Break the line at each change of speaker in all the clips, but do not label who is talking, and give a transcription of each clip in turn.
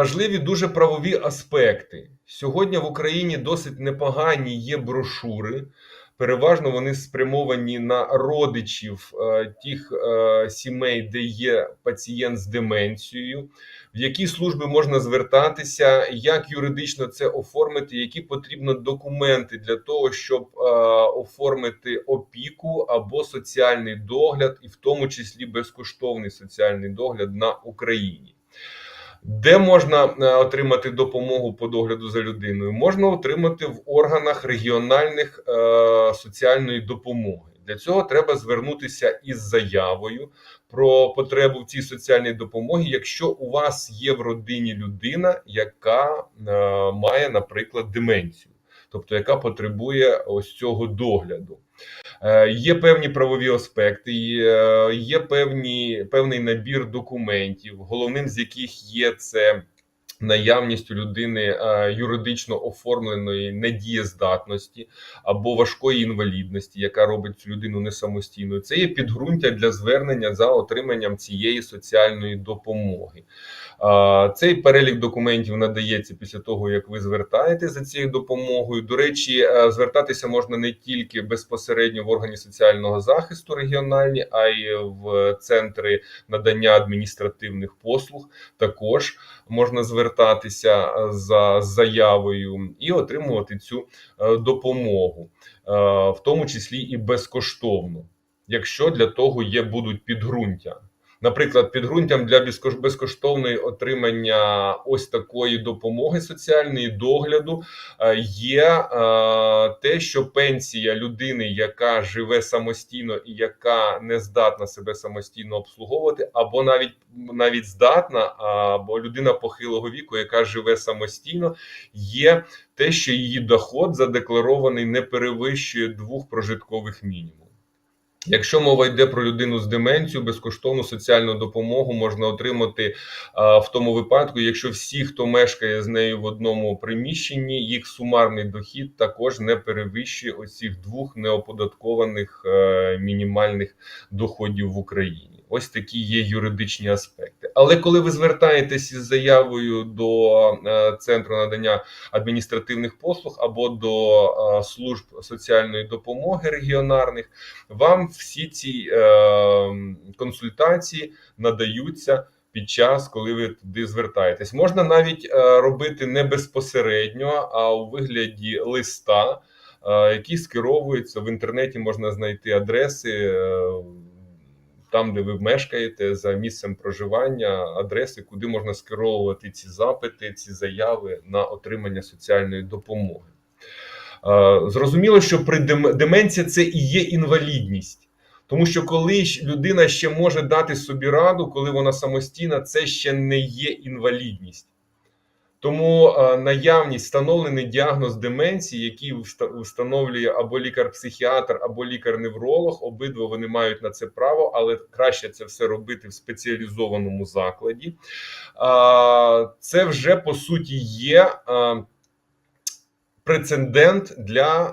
Важливі дуже правові аспекти. Сьогодні в Україні досить непогані є брошури. Переважно вони спрямовані на родичів е, тих е, сімей, де є пацієнт з деменцією, в які служби можна звертатися, як юридично це оформити, які потрібно документи для того, щоб е, оформити опіку або соціальний догляд, і в тому числі безкоштовний соціальний догляд на Україні. Де можна е, отримати допомогу по догляду за людиною? Можна отримати в органах регіональних е, соціальної допомоги. Для цього треба звернутися із заявою про потребу в цій соціальній допомогі, якщо у вас є в родині людина, яка е, має, наприклад, деменцію, тобто яка потребує ось цього догляду. Е, Є певні правові аспекти, є, певні, певний набір документів, головним з яких є це наявність у людини е, юридично оформленої недієздатності або важкої інвалідності, яка робить цю людину не самостійною. Це є підґрунтя для звернення за отриманням цієї соціальної допомоги. Цей перелік документів надається після того, як ви звертаєтесь за цією допомогою. До речі, е, звертатися можна не тільки безпосередньо в органі соціального захисту регіональні, а й в центри надання адміністративних послуг. Також можна звертатися е, за заявою і отримувати цю е, допомогу, е, в тому числі і безкоштовно, якщо для того є будуть підґрунтя. Наприклад, підґрунтям для безкош- безкоштовної отримання ось такої допомоги соціальної догляду е, є е, те, що пенсія людини, яка живе самостійно і яка не здатна себе самостійно обслуговувати, або навіть навіть здатна, або людина похилого віку, яка живе самостійно, є те, що її доход задекларований не перевищує двох прожиткових мінімумів. Якщо мова йде про людину з деменцією, безкоштовну соціальну допомогу можна отримати а, в тому випадку, якщо всі, хто мешкає з нею в одному приміщенні, їх сумарний дохід також не перевищує оцих двох неоподаткованих е, мінімальних доходів в Україні. Ось такі є юридичні аспекти. Але коли ви звертаєтесь із заявою до е, центру надання адміністративних послуг або до е, служб соціальної допомоги регіонарних, вам всі ці е, консультації надаються під час, коли ви туди звертаєтесь. Можна навіть е, робити не безпосередньо, а у вигляді листа, е, який скеровується в інтернеті. Можна знайти адреси. Е, там, де ви мешкаєте, за місцем проживання, адреси, куди можна скеровувати ці запити, ці заяви на отримання соціальної допомоги. Е, Зрозуміло, що при дем- деменція це і є інвалідність. Тому що коли людина ще може дати собі раду, коли вона самостійна, це ще не є інвалідність. Тому е, наявність, встановлений діагноз деменції, який встановлює або лікар-психіатр, або лікар-невролог, обидва вони мають на це право, але краще це все робити в спеціалізованому закладі. А, Це вже по суті є прецедент для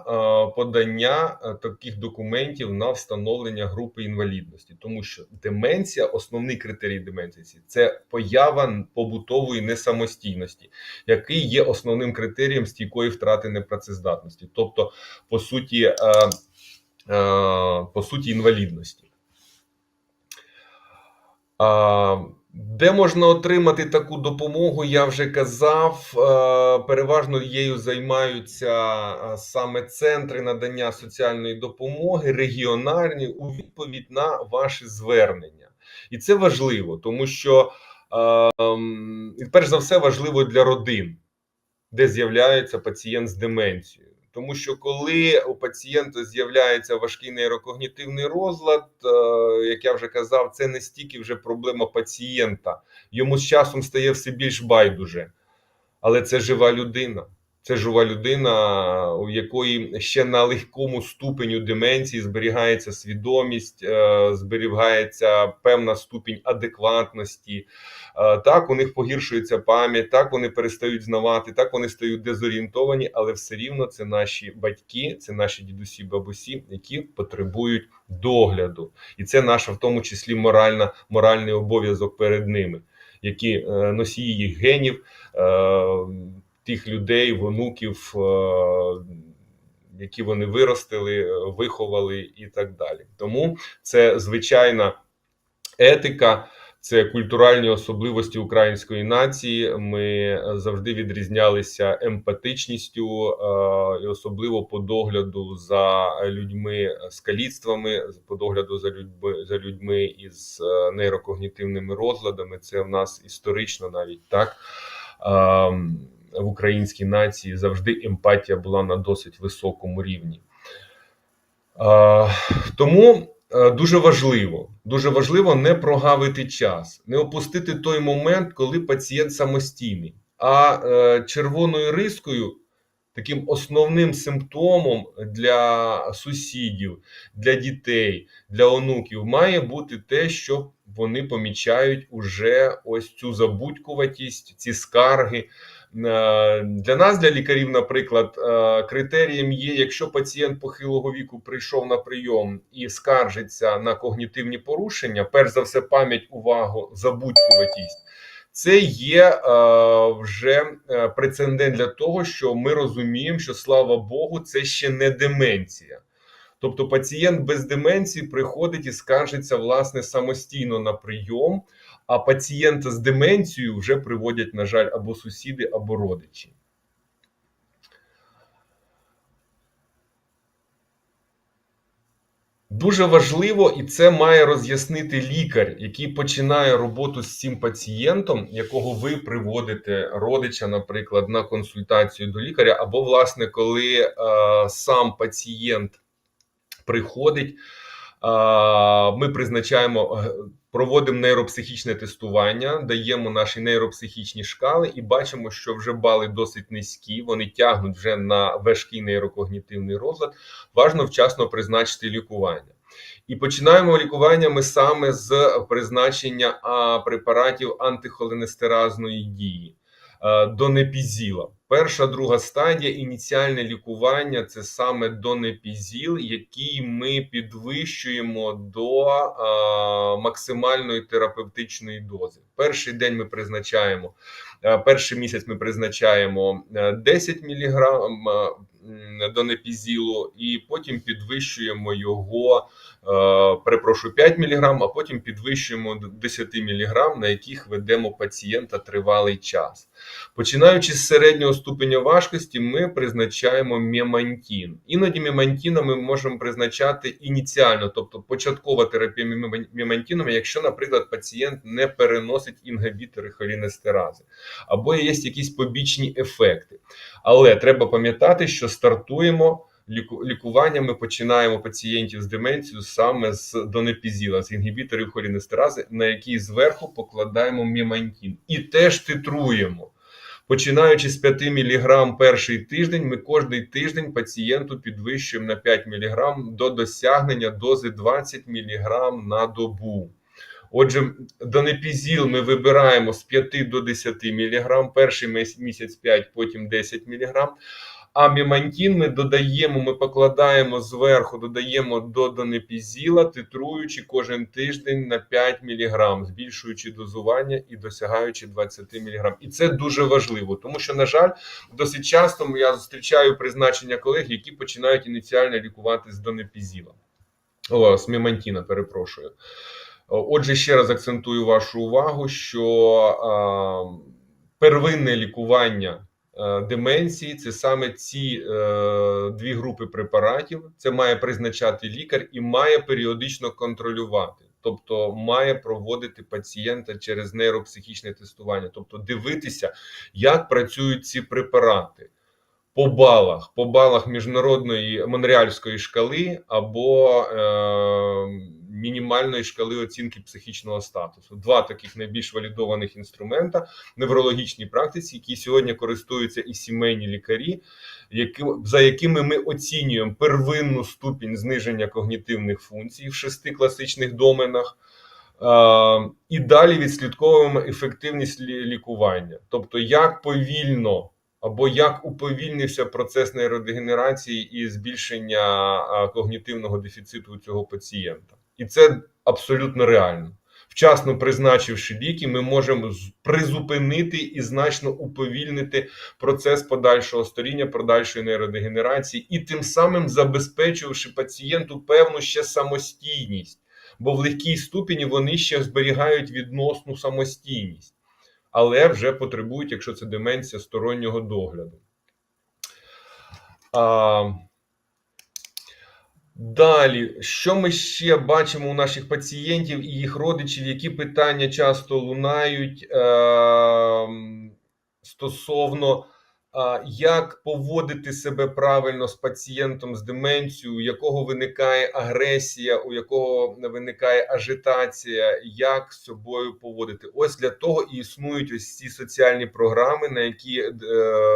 подання таких документів на встановлення групи інвалідності, тому що деменція, основний критерій деменції це поява побутової несамостійності, який є основним критерієм стійкої втрати непрацездатності, тобто, по суті, е, е, по суті, інвалідності. Де можна отримати таку допомогу, я вже казав. Е, Переважно її займаються е, саме центри надання соціальної допомоги, регіональні у відповідь на ваші звернення. І це важливо, тому що е, м, і перш за все важливо для родин, де з'являється пацієнт з деменцією. Тому що коли у пацієнта з'являється важкий нейрокогнітивний розлад, е, як я вже казав, це не стільки вже проблема пацієнта. Йому з часом стає все більш байдуже. Але це жива людина. Це жива людина, у якої ще на легкому ступеню деменції зберігається свідомість, е, зберігається певна ступінь адекватності. Е, Так, у них погіршується пам'ять, так вони перестають знавати, так вони стають дезорієнтовані, але все рівно це наші батьки, це наші дідусі, бабусі, які потребують догляду, і це наша, в тому числі, моральна, моральний обов'язок перед ними. які е, носії їх генів, тих людей, вонуків, е, які вони виростили, е, виховали і так далі. Тому це звичайна етика. Це культуральні особливості української нації. Ми завжди відрізнялися емпатичністю, е, і особливо по догляду за людьми з каліцтвами, по догляду за людьми за людьми із е, нейрокогнітивними розладами. Це в нас історично навіть так. В українській нації завжди емпатія була на досить високому рівні. Тому Е, дуже важливо, дуже важливо не прогавити час, не опустити той момент, коли пацієнт самостійний. А е, червоною рискою, таким основним симптомом для сусідів, для дітей, для онуків, має бути те, що вони помічають уже ось цю забудькуватість, ці скарги. Е, для нас, для лікарів, наприклад, е, критерієм є, якщо пацієнт похилого віку прийшов на прийом і скаржиться на когнітивні порушення, перш за все, пам'ять, увагу, забудькуватість. Це є е, вже прецедент для того, що ми розуміємо, що слава Богу, це ще не деменція. Тобто пацієнт без деменції приходить і скаржиться власне самостійно на прийом, а пацієнта з деменцією вже приводять, на жаль, або сусіди, або родичі. Дуже важливо, і це має роз'яснити лікар, який починає роботу з цим пацієнтом, якого ви приводите родича, наприклад, на консультацію до лікаря, або, власне, коли е, сам пацієнт приходить, ми призначаємо, е, проводимо нейропсихічне тестування, даємо наші нейропсихічні шкали і бачимо, що вже бали досить низькі. Вони тягнуть вже на важкий нейрокогнітивний розлад. Важно вчасно призначити лікування. І починаємо лікування ми саме з призначення препаратів антихолинестеразної дії. Е, донепізіла. Перша друга стадія ініціальне лікування це саме донепізіл, який ми підвищуємо до е, максимальної терапевтичної дози. Перший день ми призначаємо, е, перший місяць ми призначаємо 10 мг донепізілу, і потім підвищуємо його, перепрошую 5 мг, а потім підвищуємо до 10 мг, на яких ведемо пацієнта тривалий час. Починаючи з середнього ступеня важкості, ми призначаємо мемантін. Іноді мемантіна ми можемо призначати ініціально, тобто початкова терапія мемантіном, якщо, наприклад, пацієнт не переносить інгибітори холінестерази, або є якісь побічні ефекти. Але треба пам'ятати, що стартуємо. Лікування ми починаємо пацієнтів з деменцією саме з донепізіла, з інгібіторів холінестерази, на який зверху покладаємо мімантін. І теж титруємо. Починаючи з 5 мг перший тиждень, ми кожний тиждень пацієнту підвищуємо на 5 мг до досягнення дози 20 мг на добу. Отже, донепізіл ми вибираємо з 5 до 10 мг, перший місяць 5, потім 10 мг. А мімантін ми додаємо, ми покладаємо зверху, додаємо до донепізіла, титруючи кожен тиждень на 5 мг, збільшуючи дозування і досягаючи 20 мг. І це дуже важливо, тому що, на жаль, досить часто я зустрічаю призначення колег, які починають ініціально лікувати з донепізіла. О, з мімантіна, перепрошую. Отже, ще раз акцентую вашу увагу, що первинне лікування. Е, деменції це саме ці е, дві групи препаратів. Це має призначати лікар і має періодично контролювати, тобто має проводити пацієнта через нейропсихічне тестування, тобто дивитися, як працюють ці препарати. По балах, по балах міжнародної монреальської шкали або е, мінімальної шкали оцінки психічного статусу. Два таких найбільш валідованих інструмента неврологічній практиці, які сьогодні користуються і сімейні лікарі, які, за якими ми оцінюємо первинну ступінь зниження когнітивних функцій в шести класичних доменах. І далі відслідковуємо ефективність лікування, тобто як повільно або як уповільнився процес нейродегенерації і збільшення когнітивного дефіциту у цього пацієнта і це абсолютно реально. Вчасно призначивши ліки, ми можемо призупинити і значно уповільнити процес подальшого старіння, подальшої нейродегенерації, і тим самим забезпечивши пацієнту певну ще самостійність, бо в легкій ступені вони ще зберігають відносну самостійність, але вже потребують, якщо це деменція, стороннього догляду. А, Далі, що ми ще бачимо у наших пацієнтів і їх родичів, які питання часто лунають е, стосовно е, як поводити себе правильно з пацієнтом з деменцією, у якого виникає агресія, у якого виникає агітація, як з собою поводити? Ось для того і існують ось ці соціальні програми, на які, е,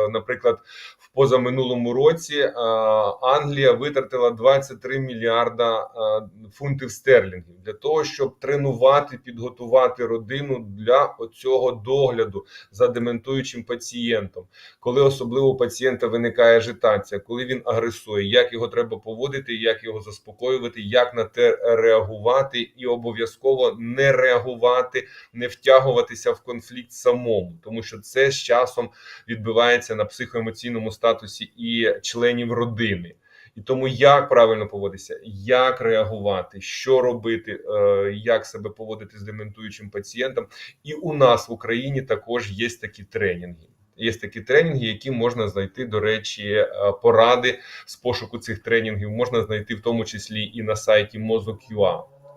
наприклад, позаминулому році е, Англія витратила 23 мільярда е, фунтів стерлінгів для того, щоб тренувати, підготувати родину для оцього догляду за дементуючим пацієнтом. Коли особливо у пацієнта виникає ажитація, коли він агресує, як його треба поводити, як його заспокоювати, як на те реагувати, і обов'язково не реагувати, не втягуватися в конфлікт самому, тому що це з часом відбивається на психоемоційному статусі і членів родини. І тому як правильно поводитися, як реагувати, що робити, е, як себе поводити з дементуючим пацієнтом. І у нас в Україні також є такі тренінги. Є такі тренінги, які можна знайти, до речі, е, поради з пошуку цих тренінгів можна знайти в тому числі і на сайті Мозок.ua.